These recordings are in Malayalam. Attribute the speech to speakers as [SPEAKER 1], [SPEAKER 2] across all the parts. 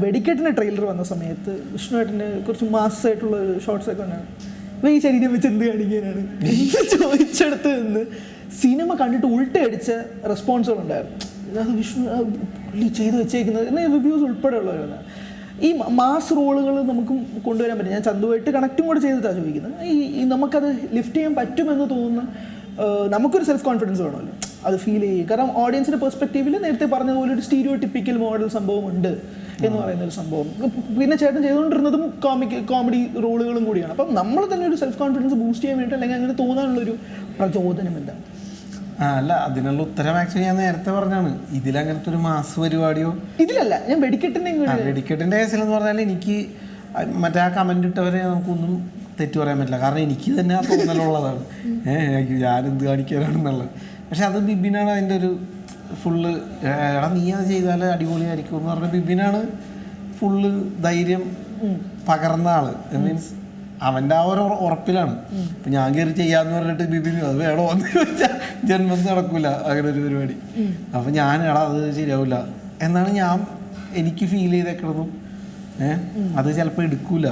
[SPEAKER 1] വെടിക്കെട്ടിന്റെ ട്രെയിലർ വന്ന സമയത്ത് വിഷ്ണുവേട്ടന് കുറച്ച് മാസമായിട്ടുള്ള ഷോർട്സ് ഒക്കെ ഉണ്ടായിരുന്നു. അപ്പോൾ ഈ ശരീരം വെച്ച് എന്ത് കാണിക്കാനാണ്? ചോദിച്ചെടുത്ത് നിന്ന് സിനിമ കണ്ടിട്ട് ഉൾട്ടയടിച്ച റെസ്പോൺസുകളുണ്ടായിരുന്നു അത് വിഷ്ണു പുള്ളി ചെയ്ത് വെച്ചേക്കുന്നത് എന്ന റിവ്യൂസ് ഉൾപ്പെടെ ഉള്ളവരാണ് ഈ മാസ് റോളുകൾ നമുക്ക് കൊണ്ടുവരാൻ പറ്റും. ഞാൻ ചന്തുവായിട്ട് കണക്റ്റും കൂടെ ചെയ്തിട്ടാണ് ചോദിക്കുന്നത്. ഈ നമുക്കത് ലിഫ്റ്റ് ചെയ്യാൻ പറ്റുമെന്ന് തോന്നുന്ന നമുക്കൊരു സെൽഫ് കോൺഫിഡൻസ് വേണമല്ലോ. അത് ഫീൽ ചെയ്യും. കാരണം ഓഡിയൻസിന്റെ പെർസ്പെക്റ്റീവിൽ നേരത്തെ പറഞ്ഞതുപോലെ ഒരു സ്റ്റീരിയോ ടിപ്പിക്കൽ മോഡൽ സംഭവം ഉണ്ട് എന്ന് പറയുന്ന ഒരു സംഭവം. പിന്നെ ചേട്ടൻ ചെയ്തുകൊണ്ടിരുന്നതും കോമിക് കോമഡി റോളുകളും കൂടിയാണ്. അപ്പം നമ്മൾ തന്നെ ഒരു സെൽഫ് കോൺഫിഡൻസ് ബൂസ്റ്റ് ചെയ്യാൻ വേണ്ടി അല്ലെങ്കിൽ അങ്ങനെ തോന്നാനുള്ളൊരു പ്രചോദനം എന്താ?
[SPEAKER 2] അല്ല അതിനുള്ള ഉത്തരം ആക്ച്വലി ഞാൻ നേരത്തെ പറഞ്ഞാണ് ഇതിലങ്ങനത്തെ ഒരു മാസ് പരിപാടിയോ?
[SPEAKER 1] ഇതിലല്ല ഞാൻ വെടിക്കെട്ടിന്റെ
[SPEAKER 2] വെടിക്കെട്ടിന്റെ കേസിൽ എന്ന് പറഞ്ഞാൽ എനിക്ക് മറ്റേ ആ കമന്റ് ഇട്ടവരെ നമുക്കൊന്നും തെറ്റു പറയാൻ പറ്റില്ല. കാരണം എനിക്ക് തന്നെ ആ തോന്നലുള്ളതാണ്. ഏഹ് ഞാനെന്ത് കാണിക്കാനാണെന്നുള്ളത്. പക്ഷെ അത് ബിബിനാണ് അതിന്റെ ഒരു ഫുള്ള് എടാ നീ അത് ചെയ്താൽ അടിപൊളിയായിരിക്കും എന്ന് പറഞ്ഞ ബിബിനാണ് ഫുള്ള് ധൈര്യം പകർന്ന ആൾ. മീൻസ് അവന്റെ ആ ഒരു ഉറപ്പിലാണ്. ഇപ്പം ഞാൻ കയറി ചെയ്യാന്ന് പറഞ്ഞിട്ട് ബിബിന് അത് വേണോ? എന്ന് ചോദിച്ചാൽ ജന്മം നടക്കൂല. അങ്ങനെ ഒരു പരിപാടി. അപ്പം ഞാൻ എടാ അത് ശരിയാവില്ല എന്നാണ് ഞാൻ എനിക്ക് ഫീൽ ചെയ്തേക്കണതും. ഏഹ് അത് ചിലപ്പോൾ എടുക്കൂല.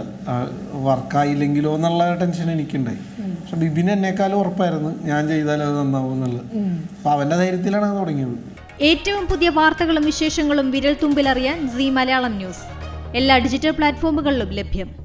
[SPEAKER 2] വർക്കായില്ലെങ്കിലോ എന്നുള്ള ടെൻഷൻ എനിക്കുണ്ടായി. പക്ഷെ ബിബിന് എന്നെക്കാളും ഉറപ്പായിരുന്നു ഞാൻ ചെയ്താൽ അത് നന്നാവും എന്നുള്ളത്. അപ്പൊ അവന്റെ ധൈര്യത്തിലാണ് അത് തുടങ്ങിയത്.
[SPEAKER 3] ഏറ്റവും പുതിയ വാർത്തകളും വിശേഷങ്ങളും വിരൽ തുമ്പിലറിയാൻ സി മലയാളം ന്യൂസ്. എല്ലാ ഡിജിറ്റൽ പ്ലാറ്റ്ഫോമുകളിലും ലഭ്യം.